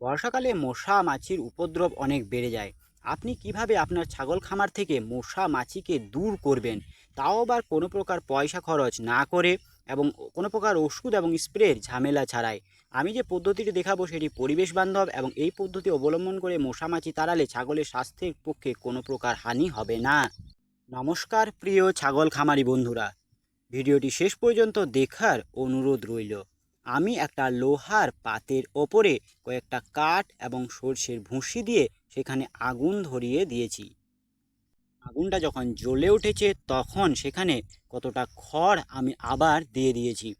বর্ষাকালে মশা মাছির উপদ্রব অনেক বেড়ে যায়। আপনি কীভাবে আপনার ছাগল খামার থেকে মশা মাছিকে দূর করবেন? তাও আবার কোনো প্রকার পয়সা খরচ না করে এবং কোনো প্রকার ওষুধ এবং স্প্রের ঝামেলা ছাড়াই। আমি যে পদ্ধতিটি দেখাবো সেটি পরিবেশ বান্ধব এবং এই পদ্ধতি অবলম্বন করে মশা মাছি তাড়ালে ছাগলের স্বাস্থ্যের পক্ষে কোনো প্রকার হানি হবে না। নমস্কার, প্রিয় ছাগল খামারি বন্ধুরা। ভিডিওটি শেষ পর্যন্ত দেখার অনুরোধ রইল। আমি একটা লোহার পাতের ওপরে কয়েকটা কাঠ এবং সর্ষের ভুসি দিয়ে সেখানে আগুন ধরিয়ে দিয়েছি। আগুনটা যখন জ্বলে উঠেছে, তখন সেখানে কতটা খড় আমি আবার দিয়ে দিয়েছি।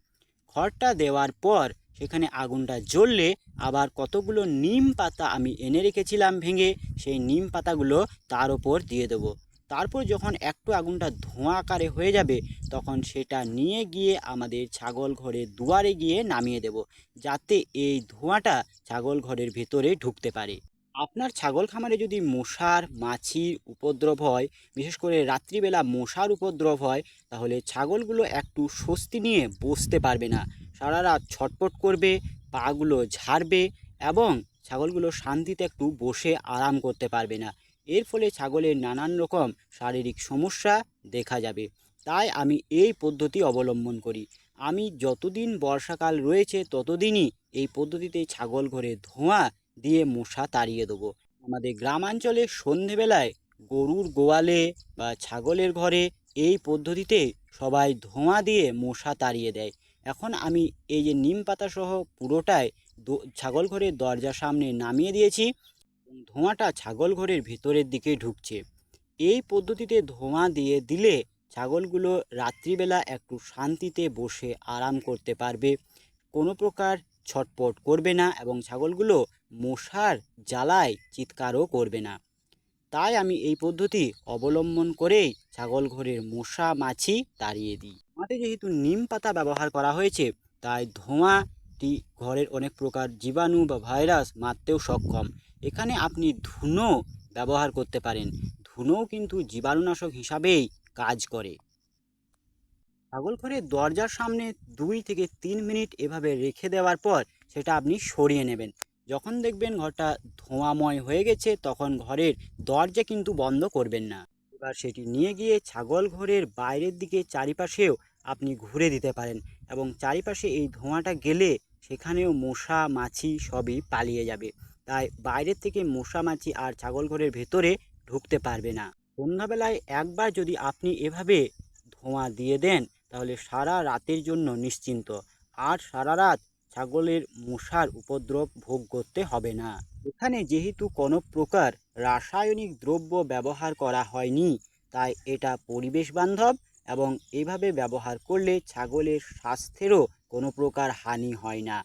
খড়টা দেওয়ার পর সেখানে আগুনটা জ্বললে আবার কতগুলো নিম পাতা আমি এনে রেখেছিলাম ভেঙে, সেই নিম পাতাগুলো তার ওপর দিয়ে দেবো। তারপর যখন একটু আগুনটা ধোঁয়া আকারে হয়ে যাবে, তখন সেটা নিয়ে গিয়ে আমাদের ছাগল ঘরের দুয়ারে গিয়ে নামিয়ে দেব, যাতে এই ধোঁয়াটা ছাগল ঘরের ভেতরে ঢুকতে পারে। আপনার ছাগল খামারে যদি মশার, মাছির উপদ্রব হয়, বিশেষ করে রাত্রিবেলা মশার উপদ্রব হয়, তাহলে ছাগলগুলো একটু স্বস্তি নিয়ে বসতে পারবে না। সারা রাত ছটপট করবে, পাগুলো ঝাড়বে এবং ছাগলগুলো শান্তিতে একটু বসে আরাম করতে পারবে না। এর ফলে ছাগলের নানান রকম শারীরিক সমস্যা দেখা যাবে। তাই আমি এই পদ্ধতি অবলম্বন করি। আমি যতদিন বর্ষাকাল রয়েছে, ততদিনই এই পদ্ধতিতে ছাগল ঘরে ধোঁয়া দিয়ে মশা তাড়িয়ে দেবো। আমাদের গ্রামাঞ্চলে সন্ধেবেলায় গরুর গোয়ালে বা ছাগলের ঘরে এই পদ্ধতিতে সবাই ধোঁয়া দিয়ে মশা তাড়িয়ে দেয়। এখন আমি এই যে নিম পাতা সহ পুরোটাই দো- ছাগল ঘরের দরজার সামনে নামিয়ে দিয়েছি। ধোঁয়াটা ছাগল ঘরের ভেতরের দিকে ঢুকছে। এই পদ্ধতিতে ধোঁয়া দিয়ে দিলে ছাগলগুলো রাত্রিবেলা একটু শান্তিতে বসে আরাম করতে পারবে। কোনো প্রকার ছটপট করবে না এবং ছাগলগুলো মশার জ্বালায় চিৎকারও করবে না। তাই আমি এই পদ্ধতি অবলম্বন করেই ছাগল ঘরের মশা মাছি তাড়িয়ে দিই। আমাদের যেহেতু নিম পাতা ব্যবহার করা হয়েছে, তাই ধোঁয়াটি ঘরের অনেক প্রকার জীবাণু বা ভাইরাস মারতেও সক্ষম। এখানে আপনি ধুনো ব্যবহার করতে পারেন। ধুনোও কিন্তু জীবাণুনাশক হিসাবেই কাজ করে। ছাগল ঘরের দরজার সামনে দুই থেকে তিন মিনিট এভাবে রেখে দেওয়ার পর সেটা আপনি সরিয়ে নেবেন। যখন দেখবেন ঘরটা ধোঁয়াময় হয়ে গেছে, তখন ঘরের দরজা কিন্তু বন্ধ করবেন না। এবার সেটি নিয়ে গিয়ে ছাগল ঘরের বাইরের দিকে চারিপাশেও আপনি ঘুরে দিতে পারেন এবং চারিপাশে এই ধোঁয়াটা গেলে সেখানেও মশা, মাছি সবই পালিয়ে যাবে। তাই বাইরের থেকে মশা, মাছি আর ছাগল ঘরের ভেতরে ঢুকতে পারবে না। সন্ধ্যাবেলায় একবার যদি আপনি এভাবে ধোঁয়া দিয়ে দেন, তাহলে সারা রাতের জন্য নিশ্চিন্ত। আর সারা রাত ছাগলের মশার উপদ্রব ভোগ করতে হবে না। এখানে যেহেতু কোনো প্রকার রাসায়নিক দ্রব্য ব্যবহার করা হয়নি, তাই এটা পরিবেশ বান্ধব এবং এইভাবে ব্যবহার করলে ছাগলের স্বাস্থ্যেরও কোনো প্রকার হানি হয় না।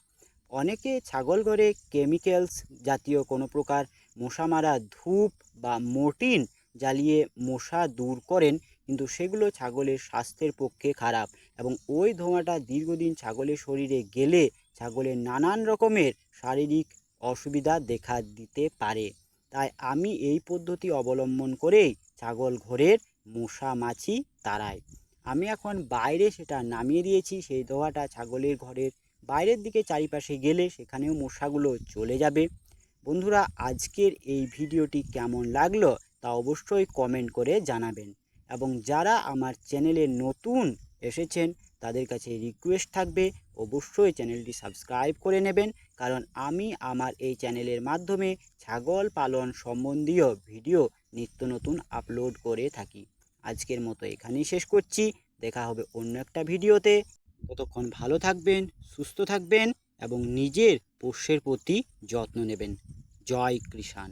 অনেকে ছাগল ঘরে কেমিক্যালস জাতীয় কোনো প্রকার মশা মারা ধূপ বা মোটিন জ্বালিয়ে মশা দূর করেন, কিন্তু সেগুলো ছাগলের স্বাস্থ্যের পক্ষে খারাপ এবং ওই ধোঁয়াটা দীর্ঘদিন ছাগলের শরীরে গেলে ছাগলের নানান রকমের শারীরিক অসুবিধা দেখা দিতে পারে। তাই আমি এই পদ্ধতি অবলম্বন করেই ছাগল ঘরের মশা মাছি তাড়াই। আমি এখন বাইরে সেটা নামিয়ে দিয়েছি, সেই দোয়াটা ছাগলের ঘরের বাইরের দিকে চারিপাশে গেলে সেখানেও মশাগুলো চলে যাবে। বন্ধুরা, আজকের এই ভিডিওটি কেমন লাগল তা অবশ্যই কমেন্ট করে জানাবেন। এবং যারা আমার চ্যানেলে নতুন এসেছেন, তাদের কাছে রিকোয়েস্ট থাকবে, অবশ্যই চ্যানেলটি সাবস্ক্রাইব করে নেবেন। কারণ আমি আমার এই চ্যানেলের মাধ্যমে ছাগল পালন সম্বন্ধীয় ভিডিও নিত্য নতুন আপলোড করে থাকি। আজকের মতো এখানেই শেষ করছি। দেখা হবে অন্য একটা ভিডিওতে। ততক্ষণ ভালো থাকবেন, সুস্থ থাকবেন এবং নিজের পোষ্যের প্রতি যত্ন নেবেন। জয় কৃষাণ।